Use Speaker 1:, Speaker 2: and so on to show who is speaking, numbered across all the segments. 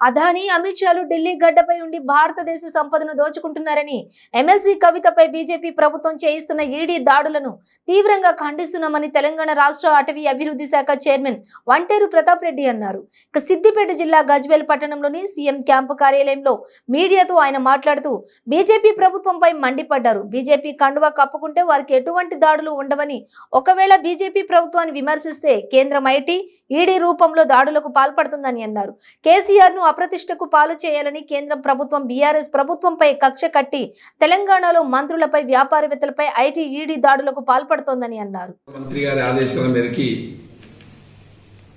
Speaker 1: అదానీ అమిత్ షాలు ఢిల్లీ గడ్డపై ఉండి భారతదేశ సంపదను దోచుకుంటున్నారని ఎమ్మెల్సీ కవితపై బీజేపీ ప్రభుత్వం చేయిస్తున్న ఈడీ దాడులను తీవ్రంగా ఖండిస్తున్నామని తెలంగాణ రాష్ట్ర అటవీ అభివృద్ధి శాఖ చైర్మన్ వంటేరు ప్రతాప్ రెడ్డి అన్నారు. ఇక సిద్దిపేట జిల్లా గజ్వేల్ పట్టణంలోని సీఎం క్యాంపు కార్యాలయంలో మీడియాతో ఆయన మాట్లాడుతూ బీజేపీ ప్రభుత్వంపై మండిపడ్డారు. బీజేపీ కండువా కప్పుకుంటే వారికి ఎటువంటి దాడులు ఉండవని ఒకవేళ బీజేపీ ప్రభుత్వాన్ని విమర్శిస్తే కేంద్రం ఐటీ ఈడీ రూపంలో దాడులకు పాల్పడుతుందని అన్నారు. కేసీఆర్ను అప్రతిష్టకు పాలు చేయాలని కేంద్ర ప్రభుత్వం బీఆర్ఎస్ ప్రభుత్వంపై కక్ష కట్టి తెలంగాణలో మంత్రులపై వ్యాపారవేత్తలపై ఐటీ ఈడీ దాడులకు పాల్పడుతోందని అన్నారు.
Speaker 2: మంత్రి గారి ఆదేశాల మేరకి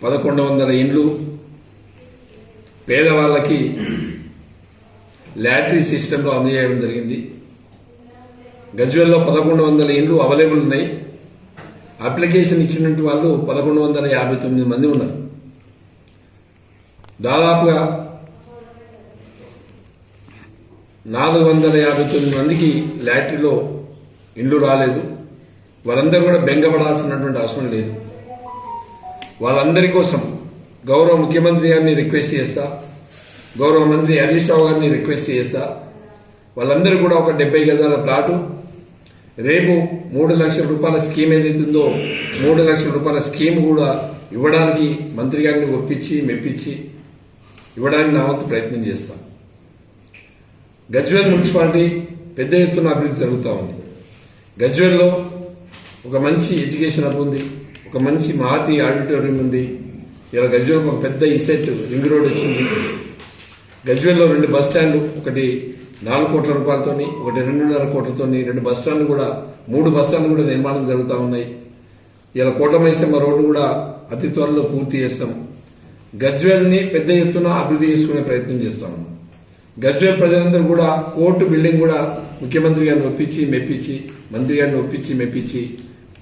Speaker 2: పదకొండు వందల ఇండ్లు పేదవాళ్ళకి లాటరీ సిస్టంలో అందజేయడం జరిగింది. గజ్వెల్లో పదకొండు వందల ఇండ్లు అవైలబుల్ ఉన్నాయి. అప్లికేషన్ ఇచ్చినటువంటి వాళ్ళు పదకొండు వందల యాభై తొమ్మిది మంది ఉన్నారు. దాదాపుగా నాలుగు వందల యాభై తొమ్మిది మందికి లాటరీలో ఇండ్లు రాలేదు. వాళ్ళందరూ కూడా బెంగపడాల్సినటువంటి అవసరం లేదు. వాళ్ళందరి కోసం గౌరవ ముఖ్యమంత్రి గారిని రిక్వెస్ట్ చేస్తా గౌరవ మంత్రి హరీష్ రావు గారిని రిక్వెస్ట్ చేస్తా. వాళ్ళందరూ కూడా ఒక డెబ్బై గజాల ప్లాటు. రేపు మూడు లక్షల రూపాయల స్కీమ్ ఏదైతుందో మూడు లక్షల రూపాయల స్కీమ్ కూడా ఇవ్వడానికి మంత్రి గారిని ఒప్పించి మెప్పించి ఇవ్వడానికి నా వంతు ప్రయత్నం చేస్తాం గజ్వేల్ మున్సిపాలిటీ పెద్ద ఎత్తున అభివృద్ధి జరుగుతూ ఉంది. గజ్వేల్లో ఒక మంచి ఎడ్యుకేషన్ హబ్ ఉంది. ఒక మంచి మహతి ఆడిటోరియం ఉంది. ఇలా గజ్వేల్ ఒక పెద్ద ఇసెట్ రింగ్ రోడ్ వచ్చింది. గజ్వేల్లో రెండు బస్ స్టాండ్లు ఒకటి నాలుగు కోట్ల రూపాయలతోని ఒకటి రెండున్నర కోట్లతోని రెండు బస్ స్టాండ్లు కూడా మూడు బస్ స్టాండ్లు కూడా నిర్మాణం జరుగుతూ ఉన్నాయి. ఇలా కోటమైసమ్మ రోడ్డు కూడా అతి త్వరలో పూర్తి చేస్తాం. గజ్వేల్ని పెద్ద ఎత్తున అభివృద్ధి చేసుకునే ప్రయత్నం చేస్తాం. గజ్వేల్ ప్రజలందరూ కూడా కోర్టు బిల్డింగ్ కూడా ముఖ్యమంత్రి గారిని ఒప్పించి మెప్పించి మంత్రి గారిని ఒప్పించి మెప్పించి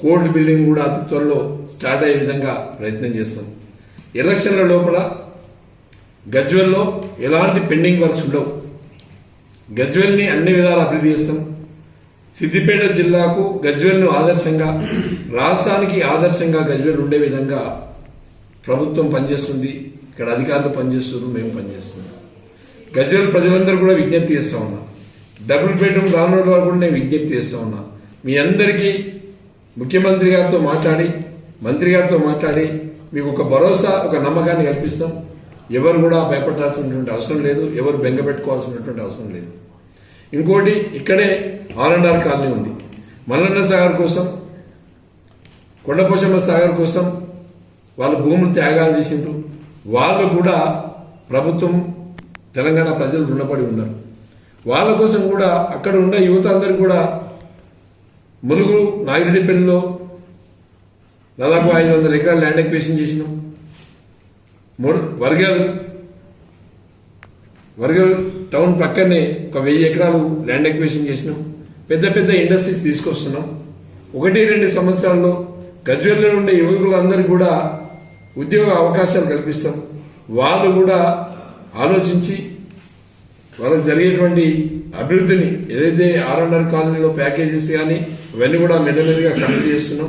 Speaker 2: కోర్టు బిల్డింగ్ కూడా అతి త్వరలో స్టార్ట్ అయ్యే విధంగా ప్రయత్నం చేస్తాం. ఎలక్షన్ల లోపల గజ్వెల్లో ఎలాంటి పెండింగ్ వర్క్స్ ఉండవు. గజ్వెల్ని అన్ని విధాలు అభివృద్ధి చేస్తాం. సిద్దిపేట జిల్లాకు గజ్వెల్ను ఆదర్శంగా రాష్ట్రానికి ఆదర్శంగా గజ్వెల్ ఉండే విధంగా ప్రభుత్వం పనిచేస్తుంది ఇక్కడ అధికారులు పనిచేస్తున్నారు మేము పనిచేస్తున్నాం. గజ్వేల్ ప్రజలందరూ కూడా విజ్ఞప్తి చేస్తూ ఉన్నా. డబుల్ బెడ్రూమ్ రానున్న వాళ్ళు కూడా నేను విజ్ఞప్తి చేస్తూ ఉన్నా. మీ అందరికీ ముఖ్యమంత్రి గారితో మాట్లాడి మంత్రి గారితో మాట్లాడి మీకు ఒక భరోసా ఒక నమ్మకాన్ని కల్పిస్తాం. ఎవరు కూడా భయపడాల్సినటువంటి అవసరం లేదు ఎవరు బెంగ పెట్టుకోవాల్సినటువంటి అవసరం లేదు. ఇంకోటి ఇక్కడే ఆర్ అండ్ ఆర్ కాలనీ ఉంది. మల్లన్న సాగర్ కోసం కొండపోషమ్మ సాగర్ కోసం వాళ్ళ భూములు త్యాగాలు చేసిండ్రు. వాళ్ళు కూడా ప్రభుత్వం తెలంగాణ ప్రజలు రుణపడి ఉన్నారు. వాళ్ళ కోసం కూడా అక్కడ ఉన్న యువత అందరూ కూడా ములుగు నాగిరెడ్డిపల్లిలో దాదాపు ఐదు వందల ఎకరాలు ల్యాండ్ ఎక్వేషన్ చేసినాం. మూడు వర్గల్ వర్గల్ టౌన్ పక్కనే ఒక వెయ్యి ఎకరాలు ల్యాండ్ ఎక్వేషన్ చేసినాం. పెద్ద పెద్ద ఇండస్ట్రీస్ తీసుకొస్తున్నాం. ఒకటి రెండు సంవత్సరాల్లో గజ్వేల్లో ఉండే యువకులందరూ కూడా ఉద్యోగ అవకాశాలు కల్పిస్తాం. వాళ్ళు కూడా ఆలోచించి వాళ్ళకి జరిగేటువంటి అభివృద్ధిని ఏదైతే ఆర్ అండ్ ఆర్ కాలనీలో ప్యాకేజెస్ కానీ ఇవన్నీ కూడా మెల్లమెల్లగా కంప్లీట్ చేస్తున్నాం.